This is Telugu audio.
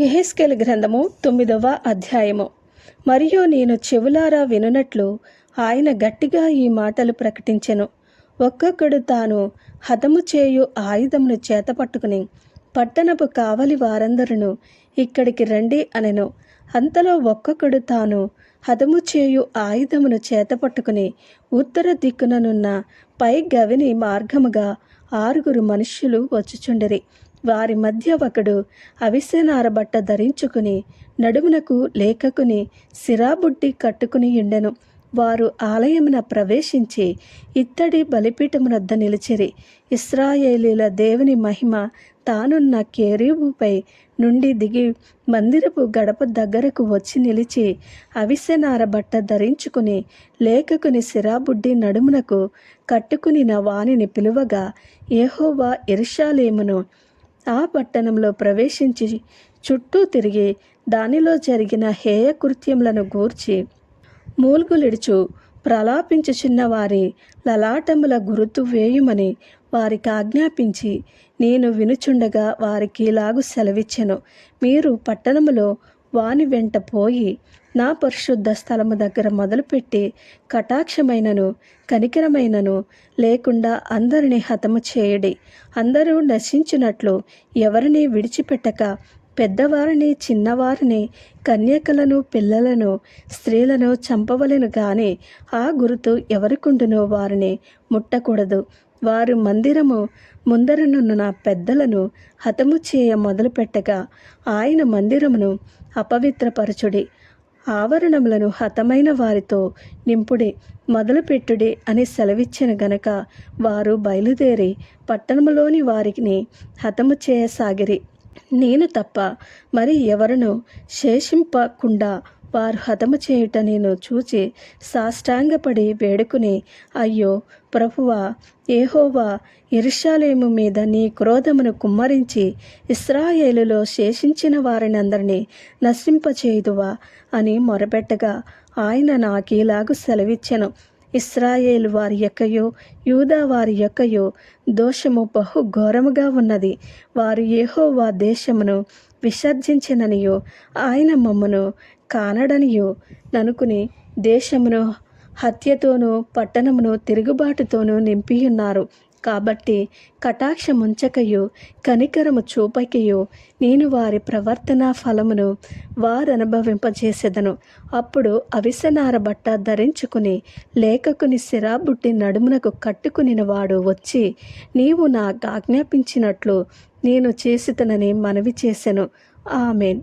ఎహెస్కెల్ గ్రంథము తొమ్మిదవ అధ్యాయము. మరియు నేను చెవులారా వినునట్లు ఆయన గట్టిగా ఈ మాటలు ప్రకటించెను. ఒక్కొక్కడు తాను హతము చేయు ఆయుధమును చేతపట్టుకుని పట్టణపు కావలి వారందరును ఇక్కడికి రండి అనెను. అంతలో ఒక్కొక్కడు తాను హతము చేయు ఆయుధమును చేతపట్టుకుని ఉత్తర దిక్కుననున్న పై గవిని మార్గముగా ఆరుగురు మనుష్యులు వచ్చుచుండిరి. వారి మధ్య ఒకడు అవిసెనార బట్ట ధరించుకుని నడుమునకు లేఖకుని సిరాబుడ్డి కట్టుకుని ఉండెను వారు ఆలయమున ప్రవేశించి ఇత్తడి బలిపీఠమునొద్ద నిలిచిరి. ఇస్రాయేలీల దేవుని మహిమ తానున్న కేరీబుపై నుండి దిగి మందిరపు గడప దగ్గరకు వచ్చి నిలిచి అవిసెనార బట్ట ధరించుకుని లేఖకుని సిరాబుడ్డి నడుమునకు కట్టుకుని నా వాణిని పిలువగా ఏహోవా ఇర్షాలేమును ఆ పట్టణంలో ప్రవేశించి చుట్టూ తిరిగి దానిలో జరిగిన హేయ కృత్యములను గూర్చి మూల్గులిడుచు ప్రలాపించుచున్న వారి లలాటముల గురుతు వేయుమని వారికి ఆజ్ఞాపించి నేను వినుచుండగా వారికి ఇలాగు సెలవిచ్చెను. మీరు పట్టణములో వాని వెంట పోయి నా పరిశుద్ధ స్థలము దగ్గర మొదలుపెట్టి కటాక్షమైనను కనికరమైనను లేకుండా అందరిని హతము చేయడి. అందరూ నశించినట్లు ఎవరిని విడిచిపెట్టక పెద్దవారిని చిన్నవారిని కన్యకలను పిల్లలను స్త్రీలను చంపవలను కానీ ఆ గురుతు ఎవరికుండునో వారిని ముట్టకూడదు. వారు మందిరము ముందరనున్న పెద్దలను హతము చేయ మొదలుపెట్టగా ఆయన మందిరమును అపవిత్రపరచుడి. ఆవరణములను హతమైన వారితో నింపుడి మొదలుపెట్టుడి అని సెలవిచ్చిన గనక వారు బయలుదేరి పట్టణములోని వారిని హతము చేయసాగిరి. నేను తప్ప మరి ఎవరును శేషింపకుండా వారు హతము చేయుట నేను చూచి సాష్టాంగపడి వేడుకుని అయ్యో ప్రభువా ఏహోవా ఇరుషాలేము మీద నీ క్రోధమును కుమ్మరించి ఇస్రాయేలులో శేషించిన వారినందరినీ నశింపచేయుదువా అని మొరపెట్టగా ఆయన నాకీలాగు సెలవిచ్చెను. ఇస్రాయేల్ వారి యొక్కయో యూదా వారి యొక్కయో దోషము బహు ఘోరముగా ఉన్నది. వారు ఏహోవా దేశమును విసర్జించిననియో ఆయన మమ్మను కానడనియో ననుకుని దేశమును హత్యతోనూ పట్టణమును తిరుగుబాటుతోనూ నింపియున్నారు. కాబట్టి కటాక్షముంచకయు కనికరము చూపకయు నేను వారి ప్రవర్తన ఫలమును వారనుభవింపజేసెదను. అప్పుడు అవిసనార బట్ట ధరించుకుని లేఖకుని సిరాబుట్టి నడుమునకు కట్టుకునిన వాడు వచ్చి నీవు నాకు ఆజ్ఞాపించినట్లు నేను చేసితనని మనవి చేసెను. ఆమెన్.